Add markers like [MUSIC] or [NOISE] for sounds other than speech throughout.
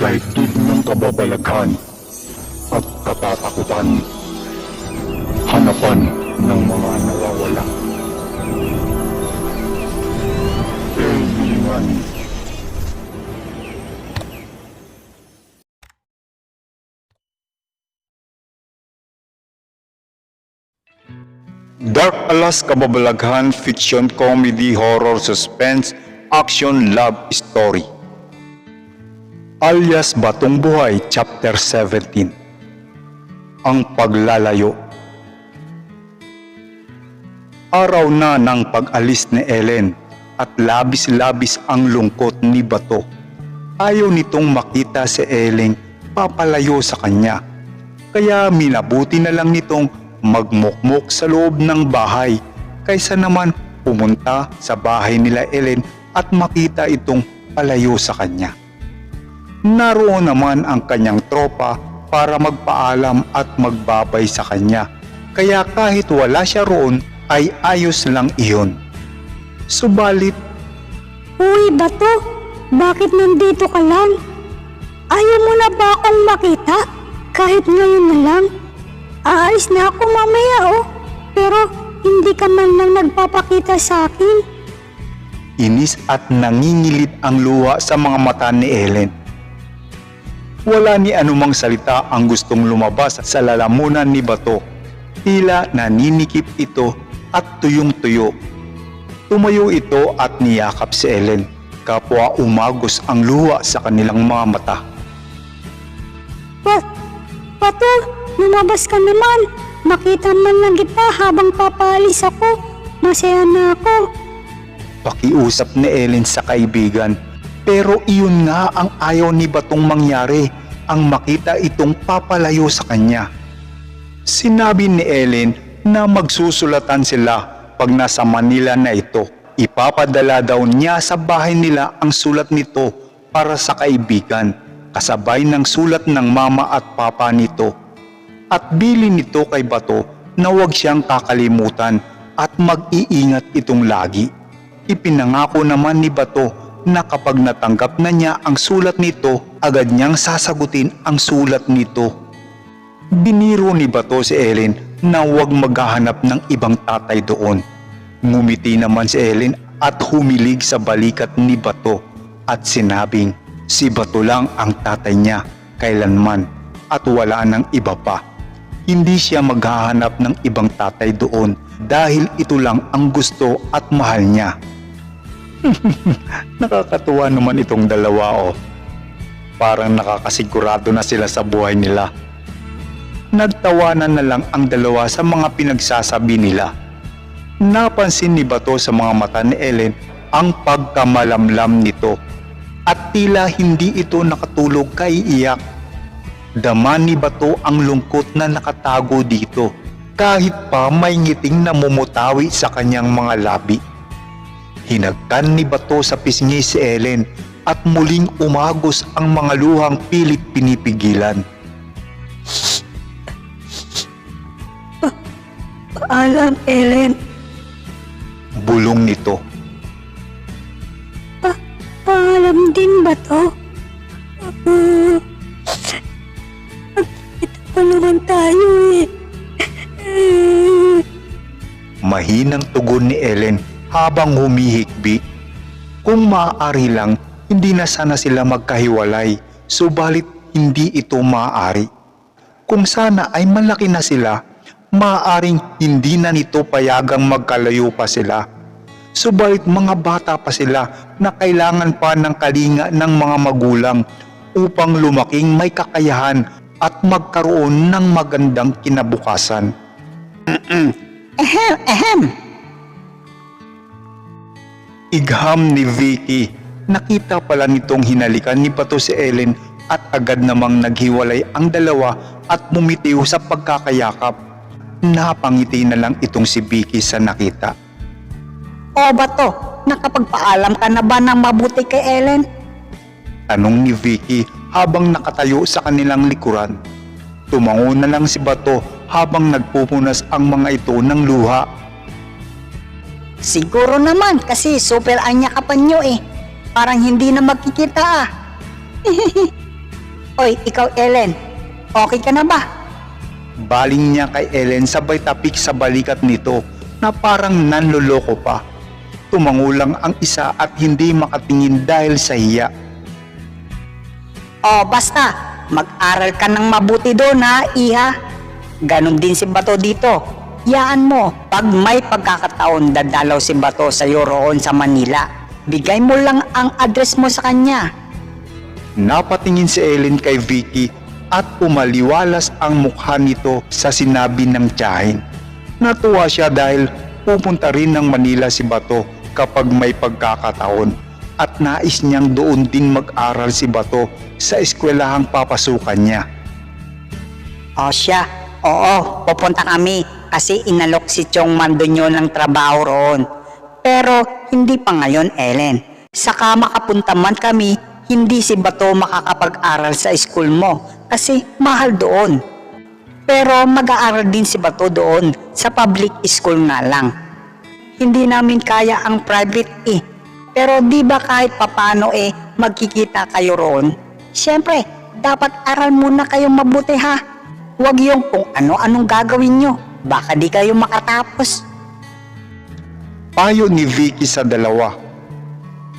Daigdig ng kababalaghan at katatakutan. Hanapan ng mga nawawala. Kailangan. Dark Alas Kababalaghan Fiction Comedy Horror Suspense Action Love Story alias Batong Buhay Chapter 17 Ang Paglalayo Araw na ng pag-alis ni Ellen at labis-labis ang lungkot ni Bato. Ayaw nitong makita si Ellen papalayo sa kanya. Kaya minabuti na lang nitong magmukmok sa loob ng bahay kaysa naman pumunta sa bahay nila Ellen at makita itong palayo sa kanya. Naroon naman ang kanyang tropa para magpaalam at magbabay sa kanya. Kaya kahit wala siya roon ay ayos lang iyon. Subalit Uy, Bato! Bakit nandito ka lang? Ayaw mo na ba akong makita? Kahit ngayon na lang? Aalis na ako mamaya oh. Pero hindi ka man lang nagpapakita sa akin. inis at nangingilit ang luha sa mga mata ni Ellen. Wala ni anumang salita ang gustong lumabas sa lalamunan ni Bato. Tila naninikip ito at tuyong-tuyo. Tumayo ito at niyakap si Ellen. Kapwa umagos ang luha sa kanilang mga mata. Pa Bato, lumabas ka naman. Makita man lang kita habang papaalis ako. Masaya na ako. Pakiusap ni Ellen sa kaibigan. Pero iyon nga ang ayaw ni Batong mangyari, ang makita itong papalayo sa kanya. Sinabi ni Ellen na magsusulatan sila pag nasa Manila na ito. Ipapadala daw niya sa bahay nila ang sulat nito para sa kaibigan, kasabay ng sulat ng mama at papa nito. At bilin nito kay Bato na huwag siyang kakalimutan at mag-iingat itong lagi. Ipinangako naman ni Bato na kapag natanggap na niya ang sulat nito, agad niyang sasagutin ang sulat nito. Biniro ni Bato si Ellen na huwag maghahanap ng ibang tatay doon. Ngumiti naman si Ellen at humilig sa balikat ni Bato at sinabing si Bato lang ang tatay niya kailanman at wala ng iba pa. Hindi siya maghahanap ng ibang tatay doon dahil ito lang ang gusto at mahal niya. [LAUGHS] Nakakatuwa naman itong dalawa oh. Parang nakakasigurado na sila sa buhay nila. Nagtawanan na lang ang dalawa sa mga pinagsasabi nila. Napansin ni Bato sa mga mata ni Ellen ang pagkamalamlam nito at tila hindi ito nakatulog kay iyak. Dama ni Bato ang lungkot na nakatago dito kahit pa may ngiting namumutawi sa kanyang mga labi. Hinagkan ni Bato sa pisngi si Ellen at muling umagos ang mga luhang pilit pinipigilan. Paalam, Ellen. Bulong nito. Pa paalam din ba to? Uh, pa naman tayo eh. Mahinang tugon ni Ellen habang humihikbi. Kung maaari lang, hindi na sana sila magkahiwalay, subalit hindi ito maaari. Kung sana ay malaki na sila, maaaring hindi na nito payagang magkalayo pa sila. Subalit mga bata pa sila na kailangan pa ng kalinga ng mga magulang upang lumaking may kakayahan at magkaroon ng magandang kinabukasan. Ahem, ahem. Igham ni Vicky. Nakita pala nitong hinalikan ni Bato si Ellen at agad namang naghiwalay ang dalawa at bumitiw sa pagkakayakap. Napangiti na lang itong si Vicky sa nakita. O Bato, nakapagpaalam ka na ba ng mabuti kay Ellen? Tanong ni Vicky habang nakatayo sa kanilang likuran. Tumango na lang si Bato habang nagpupunas ang mga ito ng luha. Siguro naman kasi super anya ka pa nyo eh. Parang hindi na magkikita ah. [LAUGHS] Oy, ikaw Ellen, okay ka na ba? Baling niya kay Ellen sabay tapik sa balikat nito na parang nanloloko pa. Tumangulang ang isa at hindi makatingin dahil sa hiya. Oh, basta, mag-aral ka ng mabuti doon ha, iha. Ganon din si Bato dito. Yaan mo, pag may pagkakataon dadalaw si Bato sa roon sa Manila, bigay mo lang ang address mo sa kanya. Napatingin si Ellen kay Vicky at umaliwalas ang mukha nito sa sinabi ng tiyahin. Natuwa siya dahil pupunta rin ng Manila si Bato kapag may pagkakataon at nais niyang doon din mag-aral si Bato sa eskwelahang papasukan niya. O siya, oo, pupunta kami kasi inalok si Chong Mandonyo ng trabaho roon. Pero hindi pa ngayon, Ellen. Saka makapunta man kami, hindi si Bato makakapag-aral sa school mo kasi mahal doon. Pero mag-aaral din si Bato doon sa public school nga lang. Hindi namin kaya ang private eh. Pero di ba kahit papano eh magkikita kayo roon? Siyempre, dapat aral muna kayong mabuti ha. Huwag yung kung ano-anong gagawin nyo. Baka di kayo makatapos. Payo ni Vicky sa dalawa.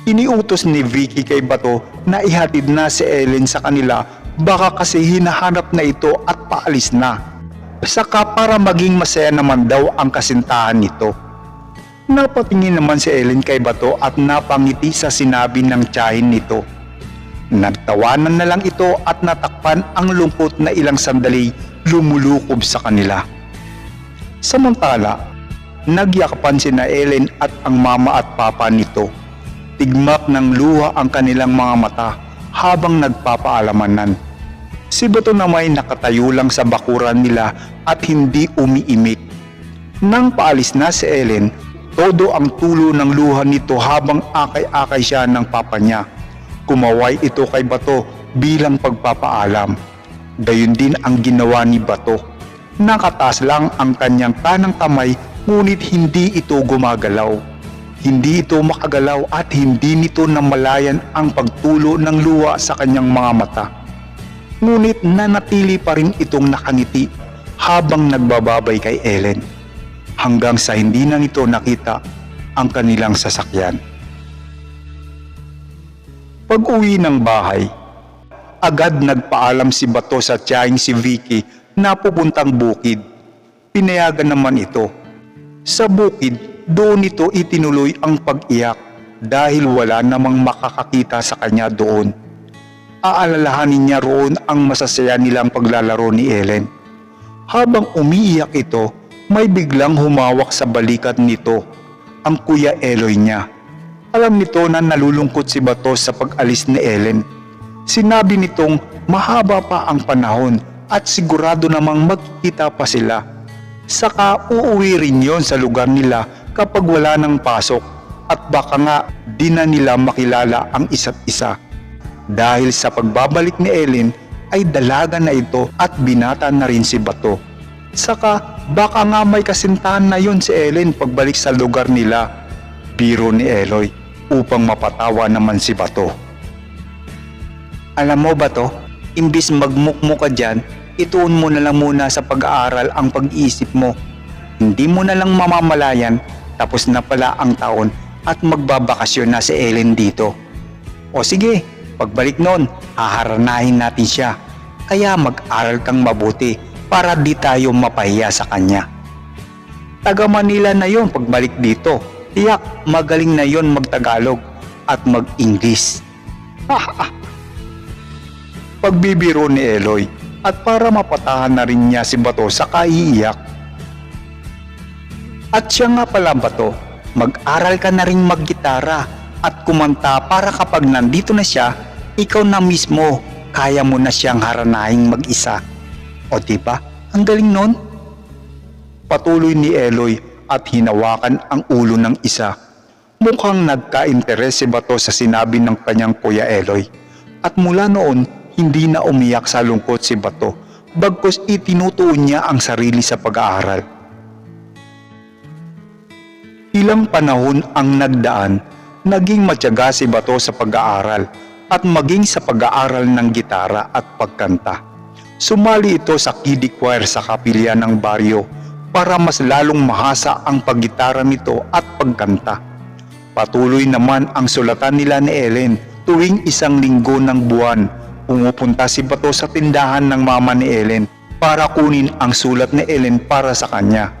Iniutos ni Vicky kay Bato na ihatid na si Ellen sa kanila baka kasi hinahanap na ito at paalis na. Saka para maging masaya naman daw ang kasintahan nito. Napatingin naman si Ellen kay Bato at napangiti sa sinabi ng tiyahin nito. Nagtawanan na lang ito at natakpan ang lungkot na ilang sandali lumulukob sa kanila. Samantala, nagyakapan si na Ellen at ang mama at papa nito. Tigmak ng luha ang kanilang mga mata habang nagpapaalamanan. Si Bato na may nakatayo lang sa bakuran nila at hindi umiimik. Nang paalis na si Ellen, todo ang tulo ng luha nito habang akay-akay siya ng papa niya. Kumaway ito kay Bato bilang pagpapaalam. Gayun din ang ginawa ni Bato. Nakataas lang ang kanyang kanang kamay ngunit hindi ito gumagalaw. Hindi ito makagalaw at hindi nito namalayan ang pagtulo ng luha sa kanyang mga mata. Ngunit nanatili pa rin itong nakangiti habang nagbababay kay Ellen hanggang sa hindi na nito nakita ang kanilang sasakyan. Pag uwi ng bahay, agad nagpaalam si Bato sa tiyahing si Vicky na pupuntang bukid. Pinayagan naman ito. Sa bukid, doon ito itinuloy ang pag-iyak dahil wala namang makakakita sa kanya doon. Aalalahanin niya roon ang masasaya nilang paglalaro ni Ellen. Habang umiiyak ito, may biglang humawak sa balikat nito, ang kuya Eloy niya. Alam nito na nalulungkot si Bato sa pag-alis ni Ellen. Sinabi nitong mahaba pa ang panahon at sigurado namang magkikita pa sila. Saka uuwi rin yon sa lugar nila kapag wala ng pasok at baka nga di na nila makilala ang isa't isa. Dahil sa pagbabalik ni Ellen ay dalaga na ito at binata na rin si Bato. Saka baka nga may kasintahan na yon si Ellen pagbalik sa lugar nila. Biro ni Eloy upang mapatawa naman si Bato. Alam mo ba to, imbis magmukmo ka dyan, ituon mo na lang muna sa pag-aaral ang pag-iisip mo. Hindi mo na lang mamamalayan, tapos na pala ang taon at magbabakasyon na si Ellen dito. O sige, pagbalik noon, haharanahin natin siya. Kaya mag-aral kang mabuti para di tayo mapahiya sa kanya. Taga Manila na yon pagbalik dito. Tiyak, magaling na yon magtagalog at mag-English. [LAUGHS] Pagbibiro ni Eloy at para mapatahan na rin niya si Bato sa kaiiyak. At siya nga pala Bato, mag-aral ka na rin maggitara at kumanta para kapag nandito na siya, ikaw na mismo, kaya mo na siyang haranahing mag-isa. O diba? Ang galing nun? Patuloy ni Eloy at hinawakan ang ulo ng isa. Mukhang nagka-interes si Bato sa sinabi ng kanyang kuya Eloy. At mula noon, hindi na umiyak sa lungkot si Bato, bagkus itinutuon niya ang sarili sa pag-aaral. Ilang panahon ang nagdaan, naging matyaga si Bato sa pag-aaral at maging sa pag-aaral ng gitara at pagkanta. Sumali ito sa kiddie choir sa kapilya ng baryo para mas lalong mahasa ang paggitara nito at pagkanta. Patuloy naman ang sulatan nila ni Ellen tuwing isang linggo ng buwan. Pumupunta si Bato sa tindahan ng mama ni Ellen para kunin ang sulat ni Ellen para sa kanya.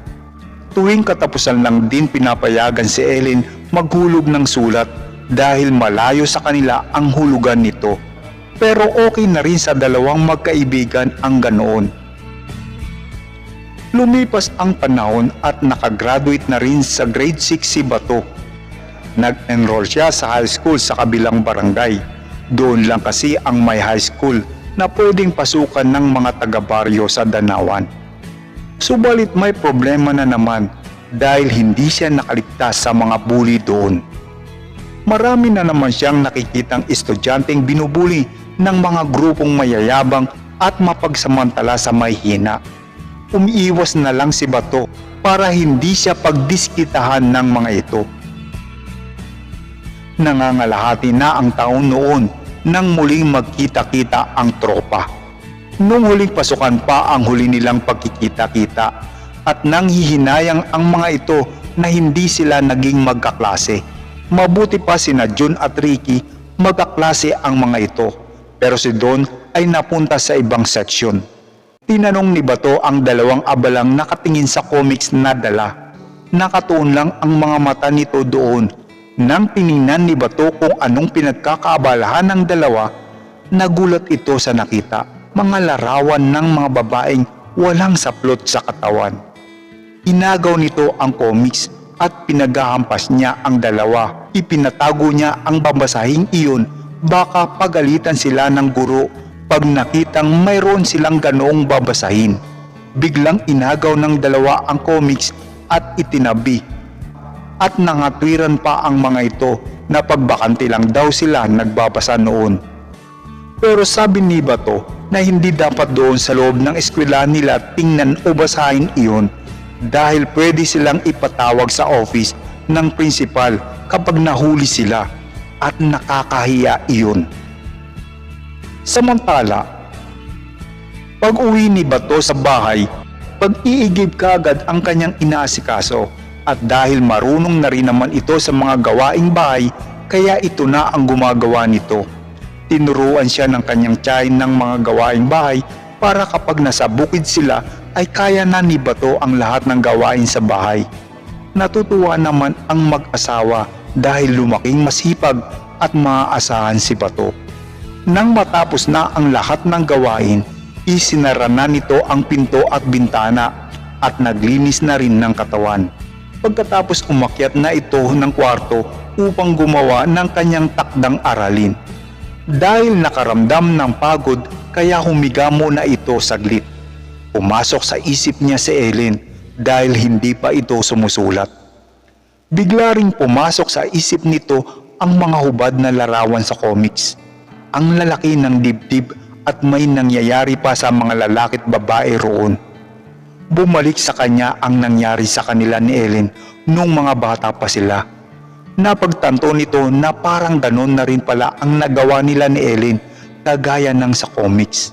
Tuwing katapusan lang din pinapayagan si Ellen maghulog ng sulat dahil malayo sa kanila ang hulugan nito. Pero okay na rin sa dalawang magkaibigan ang ganoon. Lumipas ang panahon at nakagraduate na rin sa grade 6 si Bato. Nag-enroll siya sa high school sa kabilang barangay. Doon lang kasi ang may high school na pwedeng pasukan ng mga taga-baryo sa Danawan. Subalit may problema na naman dahil hindi siya nakaligtas sa mga bully doon. Marami na naman siyang nakikitang estudyanteng binubuli ng mga grupong mayayabang at mapagsamantala sa may hina. Umiiwas na lang si Bato para hindi siya pagdiskitahan ng mga ito. Nangangalahati na ang taon noon nang muling magkita-kita ang tropa. Nung huling pasukan pa ang huli nilang pagkikita-kita at nang hihinayang ang mga ito na hindi sila naging magkaklase. Mabuti pa sina Jun at Ricky magkaklase ang mga ito pero si Don ay napunta sa ibang seksyon. Tinanong ni Bato ang dalawang abalang nakatingin sa comics na dala. Nakatuon lang ang mga mata nito doon. Nang tiningnan ni Bato kung anong pinagkakaabalahan ng dalawa, nagulat ito sa nakita. Mga larawan ng mga babaeng walang saplot sa katawan. Inagaw nito ang comics at pinagahampas niya ang dalawa. Ipinatago niya ang babasahing iyon baka pagalitan sila ng guro pag nakitang mayroon silang ganoong babasahin. Biglang inagaw ng dalawa ang comics at itinabi. At nangatwiran pa ang mga ito na pagbakante lang daw sila nagbabasa noon. Pero sabi ni Bato na hindi dapat doon sa loob ng eskwela nila tingnan o basahin iyon dahil pwede silang ipatawag sa office ng principal kapag nahuli sila at nakakahiya iyon. Samantala, pag uwi ni Bato sa bahay, pag-iigib kagad ang kanyang inaasikaso at dahil marunong na rin naman ito sa mga gawaing bahay, kaya ito na ang gumagawa nito. Tinuruan siya ng kanyang tiyahin ng mga gawaing bahay para kapag nasa bukid sila ay kaya na ni Bato ang lahat ng gawain sa bahay. Natutuwa naman ang mag-asawa dahil lumaking masipag at maaasahan si Bato. Nang matapos na ang lahat ng gawain, isinara na nito ang pinto at bintana at naglinis na rin ng katawan. Pagkatapos umakyat na ito ng kwarto upang gumawa ng kanyang takdang aralin. Dahil nakaramdam ng pagod kaya humiga muna ito saglit. Pumasok sa isip niya si Ellen dahil hindi pa ito sumusulat. Bigla ring pumasok sa isip nito ang mga hubad na larawan sa comics. Ang lalaki ng dibdib at may nangyayari pa sa mga lalaki't babae roon. Bumalik sa kanya ang nangyari sa kanila ni Ellen nung mga bata pa sila. Napagtanto nito na parang ganon na rin pala ang nagawa nila ni Ellen kagaya ng sa comics.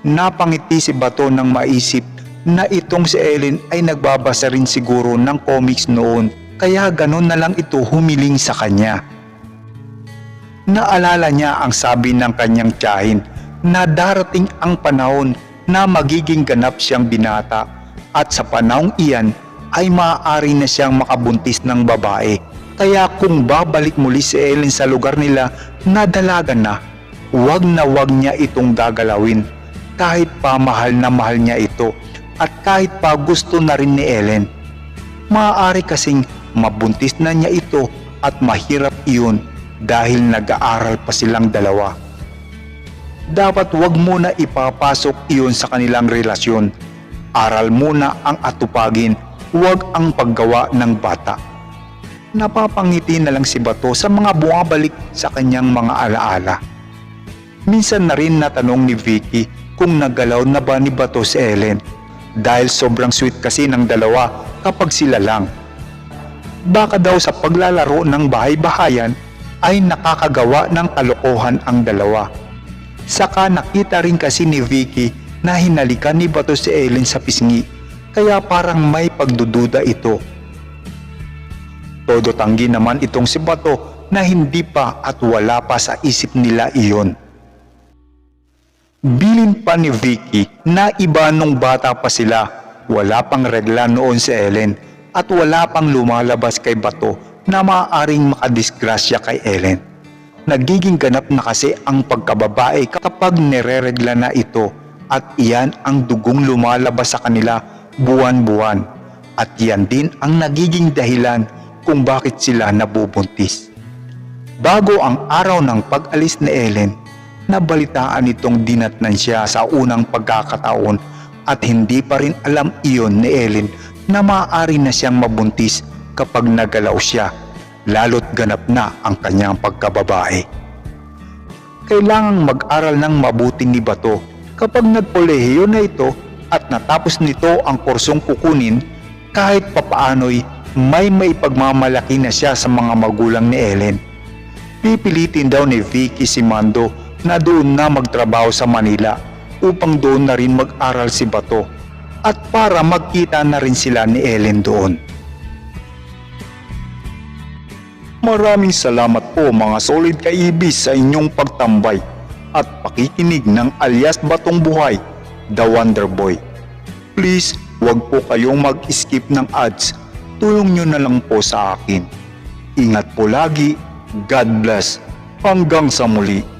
Napangiti si Bato nang maisip na itong si Ellen ay nagbabasa rin siguro ng comics noon kaya ganon na lang ito humiling sa kanya. Naalala niya ang sabi ng kanyang tiyahin na darating ang panahon na magiging ganap siyang binata at sa panahong iyan ay maaari na siyang makabuntis ng babae. Kaya kung babalik muli si Ellen sa lugar nila na dalaga na, wag na wag niya itong gagalawin kahit pa mahal na mahal niya ito at kahit pa gusto na rin ni Ellen. Maaari kasing mabuntis na niya ito at mahirap iyon dahil nag-aaral pa silang dalawa. Dapat wag muna ipapasok iyon sa kanilang relasyon. Aral muna ang atupagin, wag ang paggawa ng bata. Napapangiti na lang si Bato sa mga bumabalik sa kanyang mga alaala. Minsan na rin natanong ni Vicky kung nagalaw na ba ni Bato si Ellen dahil sobrang sweet kasi ng dalawa kapag sila lang. Baka daw sa paglalaro ng bahay-bahayan ay nakakagawa ng kalokohan ang dalawa. Saka nakita rin kasi ni Vicky na hinalikan ni Bato si Ellen sa pisngi kaya parang may pagdududa ito. Todo tanggi naman itong si Bato na hindi pa at wala pa sa isip nila iyon. Bilin pa ni Vicky na iba nung bata pa sila. Wala pang regla noon si Ellen at wala pang lumalabas kay Bato na maaaring makadisgrasya kay Ellen. Nagiging ganap na kasi ang pagkababae kapag nireregla na ito at iyan ang dugong lumalabas sa kanila buwan-buwan. At yan din ang nagiging dahilan kung bakit sila nabubuntis. Bago ang araw ng pag-alis ni Ellen, nabalitaan itong dinatnan siya sa unang pagkakataon at hindi pa rin alam iyon ni Ellen na maaari na siyang mabuntis kapag nagalaw siya, lalo't ganap na ang kanyang pagkababae. Kailangang mag-aral ng mabuti ni Bato kapag nagkolehiyo na ito at natapos nito ang kursong kukunin kahit papaano'y may maipagmamalaki na siya sa mga magulang ni Ellen. Pipilitin daw ni Vicky si Mando na doon na magtrabaho sa Manila upang doon na rin mag-aral si Bato at para magkita na rin sila ni Ellen doon. Maraming salamat po mga solid kaibis sa inyong pagtambay at pakikinig ng alias Batong Buhay, The Wonder Boy. Please, huwag po kayong mag-skip ng ads. Tulong nyo na lang po sa akin. Ingat po lagi. God bless. Hanggang sa muli.